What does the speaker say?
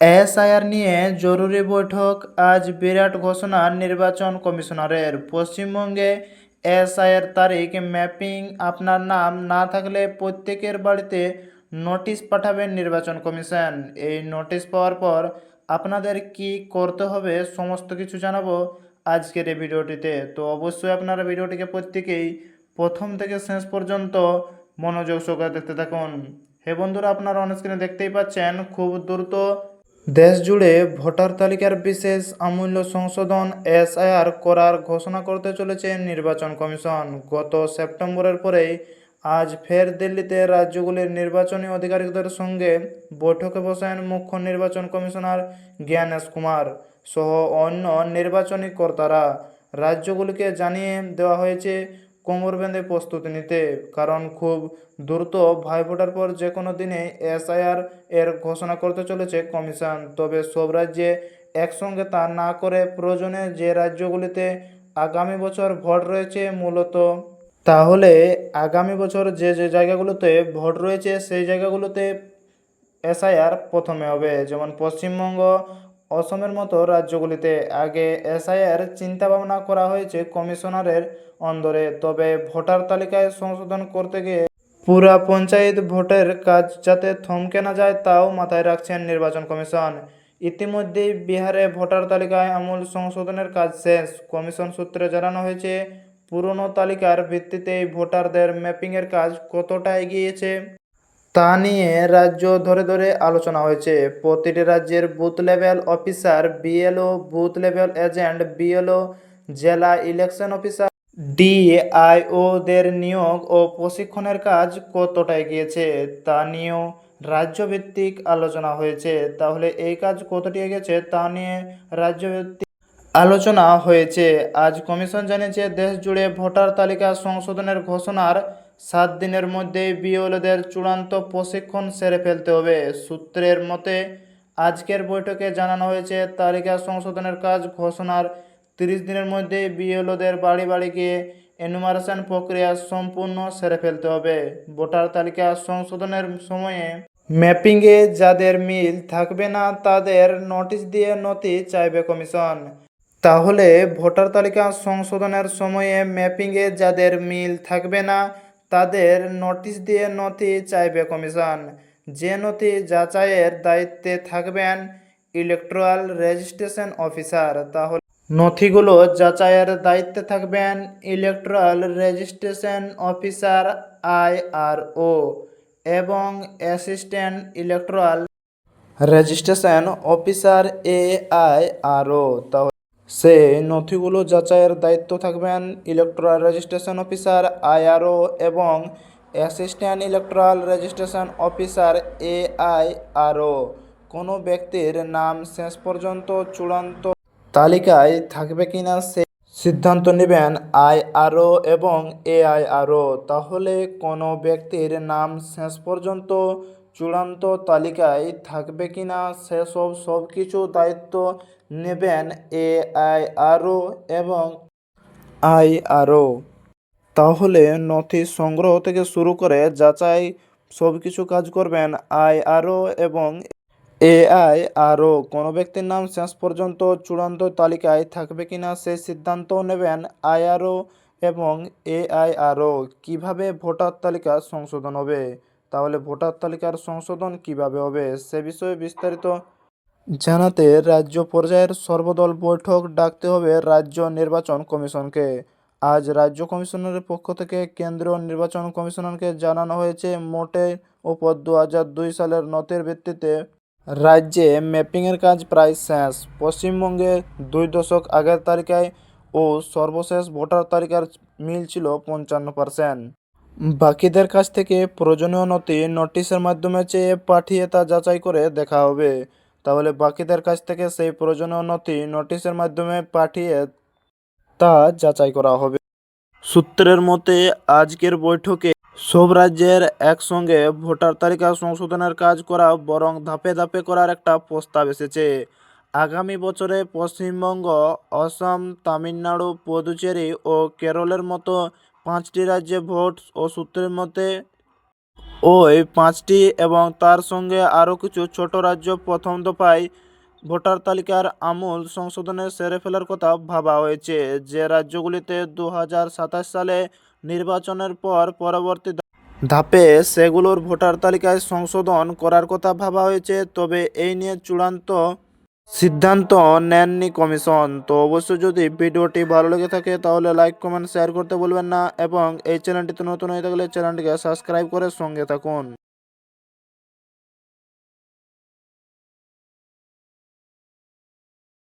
SIR নিয়ে জরুরি বৈঠক। আজ বিরাট ঘোষণা নির্বাচন কমিশনারের। পশ্চিমবঙ্গে এসআইআর তারিখ ম্যাপিং আপনার নাম না থাকলে প্রত্যেকের বাড়িতে নোটিশ পাঠাবেন নির্বাচন কমিশন। এই নোটিশ পাওয়ার পর আপনাদের কি করতে হবে সমস্ত কিছু জানাব আজকের এই ভিডিওটিতে। তো অবশ্যই আপনারা ভিডিওটিকে প্রত্যেকেই প্রথম থেকে শেষ পর্যন্ত মনোযোগ সহকারে দেখতে থাকুন। হে বন্ধুরা, আপনারা অন স্ক্রিনে দেখতেই পাচ্ছেন, খুব দ্রুত দেশ জুড়ে ভোটার তালিকার বিশেষ আমূল্য সংশোধন এসআইআর করার ঘোষণা করতে চলেছে নির্বাচন কমিশন। গত সেপ্টেম্বরের পরেই আজ ফের দিল্লিতে রাজ্যগুলির নির্বাচনী আধিকারিকদের সঙ্গে বৈঠকে বসেন মুখ্য নির্বাচন কমিশনার জ্ঞানেশ কুমার সহ অন্য নির্বাচনী কর্তারা। রাজ্যগুলিকে জানিয়ে দেওয়া হয়েছে কোমর বেঁধে প্রস্তুতি নিতে, কারণ খুব দ্রুত ভাইফোঁটার পর যে কোনো দিনে এসআইআর এর ঘোষণা করতে চলেছে কমিশন। তবে সব রাজ্যে একসঙ্গে তা না করে প্রয়োজনে যে রাজ্যগুলিতে আগামী বছর ভোট রয়েছে মূলত, তাহলে আগামী বছর যে যে জায়গাগুলোতে ভোট রয়েছে সেই জায়গাগুলোতে এসআইআর প্রথমে হবে, যেমন পশ্চিমবঙ্গ অসমের মতো রাজ্যগুলিতে আগে এসআইআর চিন্তাভাবনা করা হয়েছে কমিশনারের অন্দরে। তবে ভোটার তালিকায় সংশোধন করতে গিয়ে পুরা পঞ্চায়েত ভোটের কাজ যাতে থমকে না যায় তাও মাথায় রাখছেন নির্বাচন কমিশন। ইতিমধ্যেই বিহারে ভোটার তালিকায় আমূল সংশোধনের কাজ শেষ। কমিশন সূত্রে জানানো হয়েছে, পুরনো তালিকার ভিত্তিতেই ভোটারদের ম্যাপিংয়ের কাজ কতটা এগিয়েছে তা নিয়ে রাজ্য ধরে ধরে আলোচনা হয়েছে। প্রতিটি রাজ্যের booth level officer, BLO, booth level agent, BLO, জেলা ইলেকশন অফিসার, ডিআইওদের নিয়োগ ও প্রশিক্ষণের কাজ কতটা এগিয়েছে তা নিয়েও রাজ্যভিত্তিক আলোচনা হয়েছে। তাহলে এই কাজ কতটি এগিয়েছে তা নিয়ে রাজ্যভিত্তিক আলোচনা হয়েছে। আজ কমিশন জানিয়েছে দেশ জুড়ে ভোটার তালিকা সংশোধনের ঘোষণার সাত দিনের মধ্যেই বিওলদের চূড়ান্ত প্রশিক্ষণ সেরে ফেলতে হবে। সূত্রের মতে, আজকের বৈঠকে জানানো হয়েছে, তালিকা সংশোধনের কাজ ঘোষণার তিরিশ দিনের মধ্যেই বিএলওদের বাড়ি বাড়ি গিয়ে এনুমারেশন প্রক্রিয়া সম্পূর্ণ সেরে ফেলতে হবে। ভোটার তালিকা সংশোধনের সময়ে ম্যাপিংয়ে যাদের মিল থাকবে না, তাদের নোটিশ দিয়ে নথি চাইবে কমিশন। তাহলে ভোটার তালিকা সংশোধনের সময়ে ম্যাপিংয়ে যাদের মিল থাকবে না তাদের নোটিশ দিয়ে নথি চাইবে কমিশন যে নথি যাচাইয়ের দায়িত্বে থাকবেন ইলেকট্রাল রেজিস্ট্রেশন অফিসার তাহলে নথিগুলো যাচাইয়ের দায়িত্বে থাকবেন ইলেকট্রাল রেজিস্ট্রেশন অফিসার আইআরও এবং assistant electoral registration officer A I AIRO তাহলে সেই নথিগুলো যাচাইয়ের দায়িত্ব থাকবেন ইলেকট্রাল রেজিস্ট্রেশন অফিসার আইআরও এবং assistant electoral registration officer AIRO. কোনো ব্যক্তির নাম শেষ পর্যন্ত চূড়ান্ত তালিকায় থাকবে কিনা সে সিদ্ধান্ত নেবেন আইআরও এবং এআইআরও। তাহলে কোনো ব্যক্তির নাম শেষ পর্যন্ত চূড়ান্ত তালিকায় থাকবে কিনা সেসব সব কিছু দায়িত্ব নেবেন এআইআরও এবং আইআরও। তাহলে নথি সংগ্রহ থেকে শুরু করে যাচাই সব কিছু কাজ করবেন আইআরও এবং এআই আরও কোনো ব্যক্তির নাম শেষ পর্যন্ত চূড়ান্ত তালিকায় থাকবে কি না সেই সিদ্ধান্ত নেবেন আইআরও এবং এআইআরও। কীভাবে ভোটার তালিকা সংশোধন হবে? তাহলে ভোটার তালিকার সংশোধন কীভাবে হবে সে বিষয়ে বিস্তারিত জানাতে রাজ্য পর্যায়ের সর্বদল বৈঠক ডাকতে হবে রাজ্য নির্বাচন কমিশনকে। আজ রাজ্য কমিশনারের পক্ষ থেকে কেন্দ্রীয় নির্বাচন কমিশনারকে জানানো হয়েছে মোটের ওপর দু হাজার দুই সালের নথির ভিত্তিতে রাজ্যে ম্যাপিংয়ের কাজ প্রায় শেষ। পশ্চিমবঙ্গে দুই দশক আগের তালিকায় ও সর্বশেষ ভোটার তালিকার মিল ছিল পঞ্চান্ন পার্সেন্ট। বাকিদের কাছ থেকে প্রয়োজনীয় নথি নোটিশের মাধ্যমে চেয়ে পাঠিয়ে তা যাচাই করে দেখা হবে। তাহলে বাকিদের কাছ থেকে সেই প্রয়োজনীয় নথি নোটিশের মাধ্যমে পাঠিয়ে তা যাচাই করা হবে। সূত্রের মতে, আজকের বৈঠকে সব রাজ্যের একসঙ্গে ভোটার তালিকা সংশোধনের কাজ করা বরং ধাপে ধাপে করার একটা প্রস্তাব এসেছে। আগামী বছরে পশ্চিমবঙ্গ, অসম, তামিলনাড়ু, পুদুচেরি ও কেরলের মতো পাঁচটি রাজ্যে ভোট ও সূত্রের মতে ওই পাঁচটি এবং তার সঙ্গে আরও কিছু ছোট রাজ্য প্রথম দফায় ভোটার তালিকার আমূল সংশোধনে সেরে ফেলার কথা ভাবা হয়েছে। যে রাজ্যগুলিতে দু হাজার সাতাশ সালে নির্বাচনের পর পরবর্তী ধাপে সেগুলোর ভোটার তালিকায় সংশোধন করার কথা ভাবা হয়েছে, তবে এই নিয়ে চূড়ান্ত সিদ্ধান্ত নেননি কমিশন। তো অবশ্যই যদি ভিডিওটি ভালো লেগে থাকে, তাহলে লাইক, কমেন্ট শেয়ার করতে বলবেন না এবং এই চ্যানেলটিতে নতুন হয়ে থাকলে চ্যানেলটিকে সাবস্ক্রাইব করে সঙ্গে থাকুন।